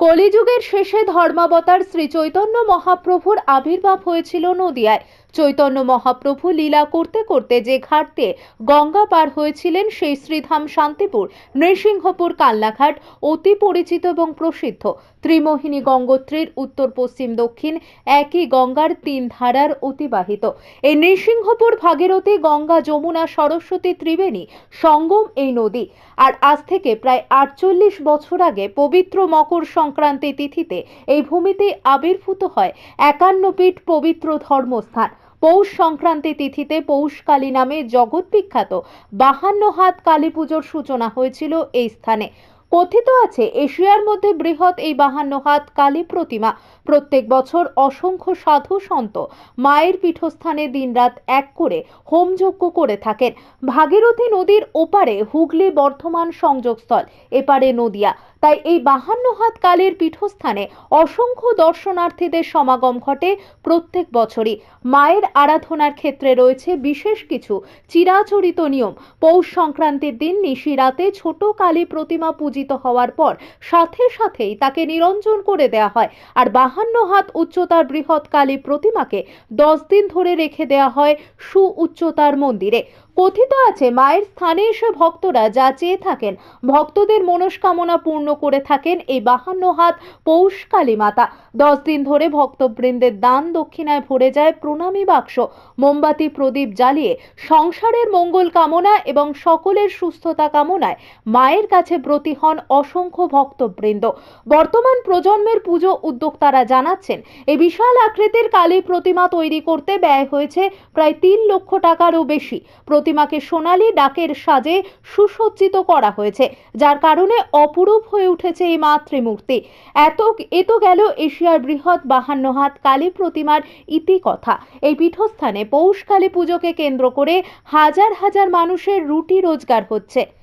কলিযুগের শেষে ধর্মাবতার শ্রীচৈতন্য মহাপ্রভুর আবির্ভাব হয়েছিল নদিয়ায়। চৈতন্য মহাপ্রভু লীলা করতে করতে যে ঘাট দিয়ে গঙ্গা পার হয়েছিলেন সেই শ্রীধাম শান্তিপুর, নৃসিংহপুর কাল্লাঘাট অতি পরিচিত এবং প্রসিদ্ধ। ত্রিমোহিনী গঙ্গোত্রীর উত্তর পশ্চিম দক্ষিণ একই গঙ্গার তিন ধারার অতিবাহিত। এই নৃসিংহপুর ভাগীরথী গঙ্গা যমুনা সরস্বতী ত্রিবেণী সঙ্গম এই নদী। আর আজ থেকে প্রায় আটচল্লিশ বছর আগে পবিত্র মকর সংক্রান্তি তিথিতে এই ভূমিতে আবির্ভূত হয় একান্ন পীঠ পবিত্র ধর্মস্থান। পৌষ সংক্রান্তি তিথিতে পৌষকালী নামে জগৎ বিখ্যাত বাহান্ন হাত কালী পুজোর সূচনা হয়েছিল এই স্থানে। কথিত আছে, এশিয়ার মধ্যে বৃহৎ এই বাহান্ন হাত কালী প্রতিমা প্রত্যেক বছর অসংখ্য সাধু সন্ত মায়ের পীঠস্থানে দিনরাত এক করে হোমযজ্ঞ করে থাকেন। ভাগীরথী নদীর ওপারে হুগলি বর্ধমান সংযোগস্থল, এপারে নদিয়া। তাই এই বাহান্ন হাত কালীর পীঠস্থানে অসংখ্য দর্শনার্থীদের সমাগম ঘটে প্রত্যেক বছরই। মায়ের আরাধনার ক্ষেত্রে রয়েছে বিশেষ কিছু। চিরাচরিত নিয়ম। পৌষ সংক্রান্তির দিন নিশিরাতে ছোট কালী প্রতিমা পূজিত হওয়ার পর সাথে সাথেই তাকে নিরঞ্জন করে দেওয়া হয়। আর বাহান্ন হাত উচ্চতার বৃহৎ কালী প্রতিমাকে দশ দিন ধরে রেখে দেওয়া হয় সু উচ্চতার মন্দিরে। কথিত আছে, মায়ের স্থানে এসে ভক্তরা যা চেয়ে থাকেন, ভক্তদের মনস্কামনা পূর্ণ করে থাকেন এই বাহান্ন হাত পৌষ কালী মাতা। দশ দিন ধরে ভক্তবৃন্দের দান দক্ষিণায় ভরে যায় প্রণামী বাক্স। মোমবাতি প্রদীপ জ্বালিয়ে সংসারের মঙ্গল কামনা এবং সকলের সুস্থতা কামনায় মায়ের কাছে ব্রতী হন অসংখ্য ভক্তবৃন্দ। বর্তমান প্রজন্মের পুজো উদ্যোক্তারা জানাচ্ছেন, এই বিশাল আকৃতির কালী প্রতিমা তৈরি করতে ব্যয় হয়েছে প্রায় তিন লক্ষ টাকারও বেশি। প্রতিমাকে সোনালী ডাকের সাজে সুসজ্জিত করা হয়েছে, যার কারণে অপরূপ হয়ে উঠেছে এই মাতৃমূর্তি। এত, এ তো গেল এশিয়ার বৃহৎ বাহান্ন হাত কালী প্রতিমার ইতি কথা। এই পীঠস্থানে পৌষ কালী পুজোকে কেন্দ্র করে হাজার হাজার মানুষের রুটি রোজগার হচ্ছে।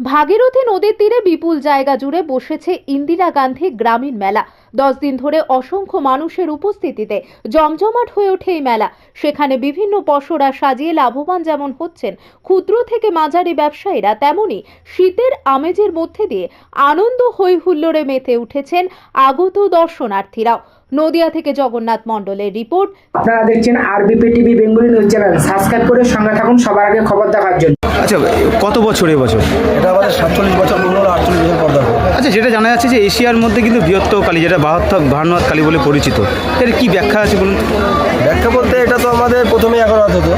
ভাগীরথী নদীর তীরে বিপুল জায়গা জুড়ে বসেছে ইন্দিরা গান্ধী গ্রামীণ মেলা। দশ দিন ধরে অসংখ্য মানুষের উপস্থিতিতে জমজমাট হয়ে ওঠে এই মেলা। সেখানে বিভিন্ন পসরা সাজিয়ে লাভবান যেমন হচ্ছেন, ক্ষুদ্র থেকে মাঝারি ব্যবসায়ীরা, তেমনি শীতের আমেজের মধ্যে দিয়ে আনন্দ হই হুল্লোড়ে মেতে উঠেছেন আগত দর্শনার্থীরাও। নদিয়া থেকে জগন্নাথ মণ্ডলের রিপোর্ট। আপনারা দেখছেন RBP TV Bengali news channel. Subscribe করে সঙ্গে থাকুন সবার আগে খবর দেখার জন্য। আচ্ছা কত বছর এবছর এটা আমাদের সাতচল্লিশ বছর আটচল্লিশ বছর পর্দা আচ্ছা যেটা জানা যাচ্ছে যে এশিয়ার মধ্যে কিন্তু বৃহত্তম কালী যেটা বাহাত্তর বাহান্নহাত কালী বলে পরিচিত। এর কি ব্যাখ্যা আছে বলুন? ব্যাখ্যা বলতে এটা তো আমাদের প্রথমে এগারো হাত হতো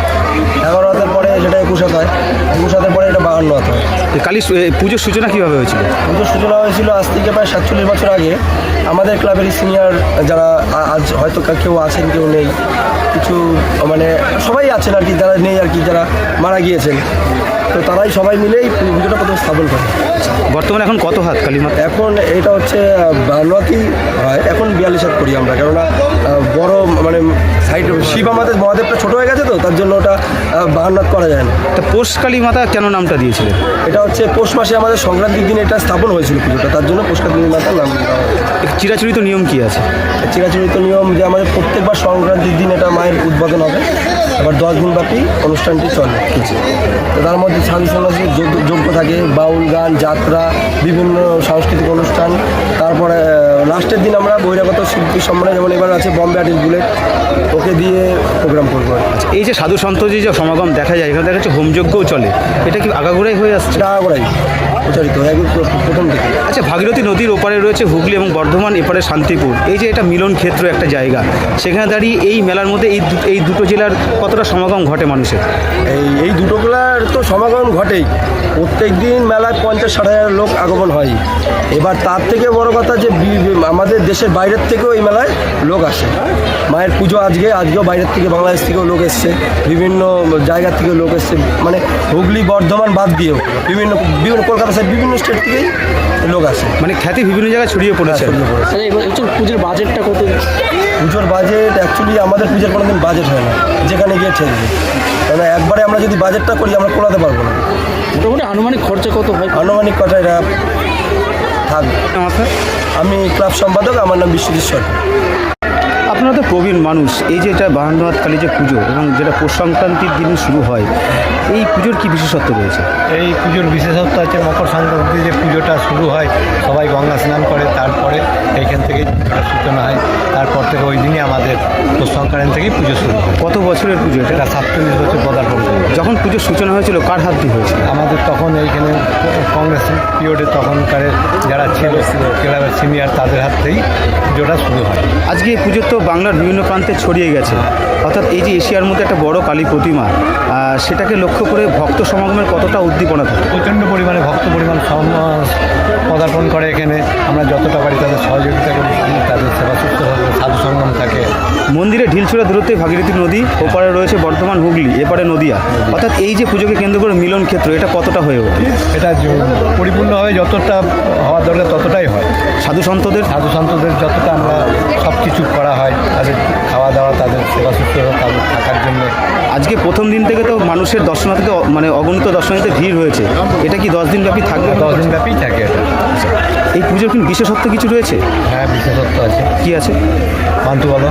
এগারো হাতের পরে সেটা একুশ হাত হয় একুশ হাতের পরে এটা বাহান্ন হাত হয়। কালী পুজোর সূচনা কীভাবে হয়েছিল? পুজোর সূচনা হয়েছিল আজ থেকে প্রায় সাতচল্লিশ বছর আগে। আমাদের ক্লাবের সিনিয়র যারা আজ হয়তো কেউ আছেন কেউ নেই কিছু মানে সবাই আছেন আর কি যারা নেই আর কি যারা মারা গিয়েছেন। তো তারাই সবাই মিলেই পুজোটা প্রথম স্থাপন করে। বর্তমানে এখন কত হাত কালী মাতা? এখন এটা হচ্ছে বানোয়াতি হয় এখন বিয়াল্লিশ হাত করি আমরা কেননা বড় মানে সাইড শিব আমাদের মহাদেবটা ছোট হয়ে গেছে তো তার জন্য ওটা বাহান্ন হাত করা যায় না। তো পোষ কালী মাতা কেন নামটা দিয়েছিলেন? এটা হচ্ছে পৌষ মাসে আমাদের সংক্রান্তির দিন এটা স্থাপন হয়েছিল পুজোটা তার জন্য পুষ্কার মাতার নাম চিরাচরিত নিয়ম কি আছে? চিরাচরিত নিয়ম যে আমাদের প্রত্যেকবার সংক্রান্তির দিন এটা মায়ের উদ্বোধন হবে এবার দশ দিন ব্যাপী অনুষ্ঠানটি চলে। তো তার মধ্যে সন্ন্যাসী যোগ্য- যোগ্য থাকে বাউল গান যাত্রা বিভিন্ন সাংস্কৃতিক অনুষ্ঠান তারপরে লাস্টের দিন আমরা বহিরাগত শিল্পী সম্মানে যেমন এবার আছে বম্বে আর্টিস্ট বুলেট ওকে দিয়ে প্রোগ্রাম করব। কি। এই যে সাধু সন্ত যে সমাগম দেখা যায় এখানে দেখা যাচ্ছে হোমযজ্ঞও চলে। এটা কি আগাগোড়াই হয়ে আসছে? আগাগোড়াই প্রচারিত হয় প্রথম থেকে। আচ্ছা ভাগীরথী নদীর ওপারে রয়েছে হুগলি এবং বর্ধমান এপারে শান্তিপুর। এই যে এটা মিলন ক্ষেত্র একটা জায়গা সেখানে দাঁড়িয়ে এই মেলার মধ্যে এই এই দুটো জেলার কতটা সমাগম ঘটে মানুষের? এই এই দুটো মেলার তো সমাগম ঘটেই। প্রত্যেক দিন মেলায় পঞ্চাশ ষাট হাজার লোক আগমন হয়। এবার তার থেকে বড় কথা যে আমাদের দেশের বাইরের থেকেও এই মেলায় লোক আসে। মায়ের পুজো আজকে আজকেও বাইরের থেকে বাংলাদেশ থেকেও লোক এসছে। বিভিন্ন জায়গা থেকে লোক এসছে। মানে হুগলি বর্ধমান বাদ দিয়েও বিভিন্ন বিভিন্ন কলকাতা সাইড বিভিন্ন স্টেট থেকেই লোক আসে। মানে খ্যাতি বিভিন্ন জায়গায় ছড়িয়ে পড়েছে। ছড়িয়ে পড়েছে। আচ্ছা পুজোর বাজেটটা কত? পুজোর বাজেট অ্যাকচুয়ালি আমাদের পুজোর কোনো দিন বাজেট হয় না। যেখানে গিয়ে ঠেকবে কারণ একবারে আমরা যদি বাজেটটা করি আমরা কোলাতে পারব না। মোটামুটি আনুমানিক খরচা কত হয়? আনুমানিক কথা এটা থাকবে আমি ক্লাব সম্পাদক আমার নাম বিশ্বজিৎ সরকার। আপনারা তো প্রবীণ মানুষ এই যে এটা বাহান্ন কালী যে পুজো এবং যেটা পৌষ সংক্রান্তির দিনে শুরু হয় এই পুজোর কি বিশেষত্ব রয়েছে? এই পুজোর বিশেষত্ব হচ্ছে মকর সংক্রান্তি যে পুজোটা শুরু হয় সবাই গঙ্গা স্নান করে তারপরে এই সূচনা হয় তারপর থেকে ওই দিনই আমাদের সংক্রান্ত থেকেই পুজো শুরু হয়। কত বছরের পুজো এটা? সাতচল্লিশ বছর পদার্পণ যখন পুজোর সূচনা হয়েছিল কার হাত দিয়ে হয়েছিল? আমাদের তখন এইখানে কংগ্রেস পিরিয়ডে তখনকার যারা ছিল ক্লাবের সিনিয়র তাদের হাত থেকেই পুজোটা শুরু হয়। আজকে এই পুজো তো বাংলার বিভিন্ন প্রান্তে ছড়িয়ে গেছে। অর্থাৎ এই যে এশিয়ার মধ্যে একটা বড় কালী প্রতিমা সেটাকে লক্ষ্য করে ভক্ত সমাগমের কতটা উদ্দীপনা থাকে? প্রচণ্ড পরিমাণে ভক্ত পরিমাণ পদার্পণ করে এখানে। আমরা যতটা পারি তাদের সহযোগিতা করি তাদের সেবা সুস্থ সাধু সঙ্গম থাকে। মন্দিরে ঢিলছোড়া দূরত্বে ভাগীরথী নদী ওপারে রয়েছে বর্ধমান হুগলি এপারে নদিয়া। অর্থাৎ এই যে পুজোকে কেন্দ্র করে মিলন ক্ষেত্র এটা কতটা হয়ে ওঠে? এটা পরিপূর্ণভাবে যতটা হওয়ার দরকার ততটাই হয়। সাধু সন্তদের সাধু সন্তদের যতটা আমরা সব কিছু করা হয় তাদের খাওয়া তাদের থাকার জন্য আজকে প্রথম দিন থেকে তো মানুষের দর্শনার্থীতে মানে অগণিত দর্শনার্থীতে ভিড় হয়েছে এটা কি দশ দিন ব্যাপী থাকবে? দশ দিন ব্যাপী থাকে এটা। এই পুজোর কিন্তু বিশেষত্ব কিছু রয়েছে? হ্যাঁ বিশেষত্ব আছে। কি আছে? পান্তু বলো।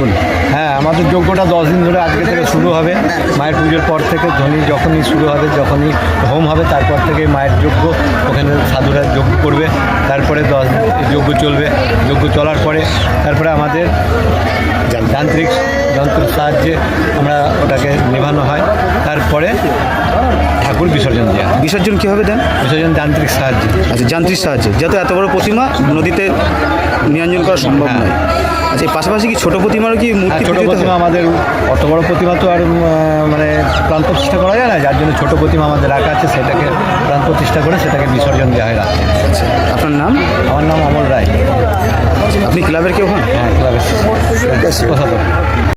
বলুন। হ্যাঁ আমাদের যজ্ঞটা দশ দিন ধরে আজকে থেকে শুরু হবে। মায়ের পুজোর পর থেকে ধ্বনি যখনই শুরু হবে, যখনই হোম হবে, তারপর থেকে মায়ের যজ্ঞ। ওখানে সাধুরা যজ্ঞ করবে। তারপরে দশ যজ্ঞ চলবে। যজ্ঞ চলার পরে তারপরে আমাদের যান্ত্রিক যন্ত্রের সাহায্যে আমরা ওটাকে নেভানো হয়। তারপরে ঠাকুর বিসর্জন দেওয়া হয়। বিসর্জন কীভাবে দেন? বিসর্জন যান্ত্রিক সাহায্যে। আচ্ছা যান্ত্রিক সাহায্যে যাতে এত বড় প্রতিমা নদীতে নিরঞ্জন করা সম্ভব হ্যাঁ। নয়। আচ্ছা এই পাশাপাশি কি ছোট প্রতিমারও কি মূর্তি ছোটো প্রতিমা আমাদের অত বড় প্রতিমা তো আর মানে প্রাণ প্রতিষ্ঠা করা যায় না যার জন্য ছোট প্রতিমা আমাদের রাখা আছে সেটাকে প্রাণ প্রতিষ্ঠা করে সেটাকে বিসর্জন দেওয়া হয় রাত্রে। আপনার নাম? আমার নাম অমল রায়। আপনি ক্লাবের কেউ হন? হ্যাঁ ক্লাবের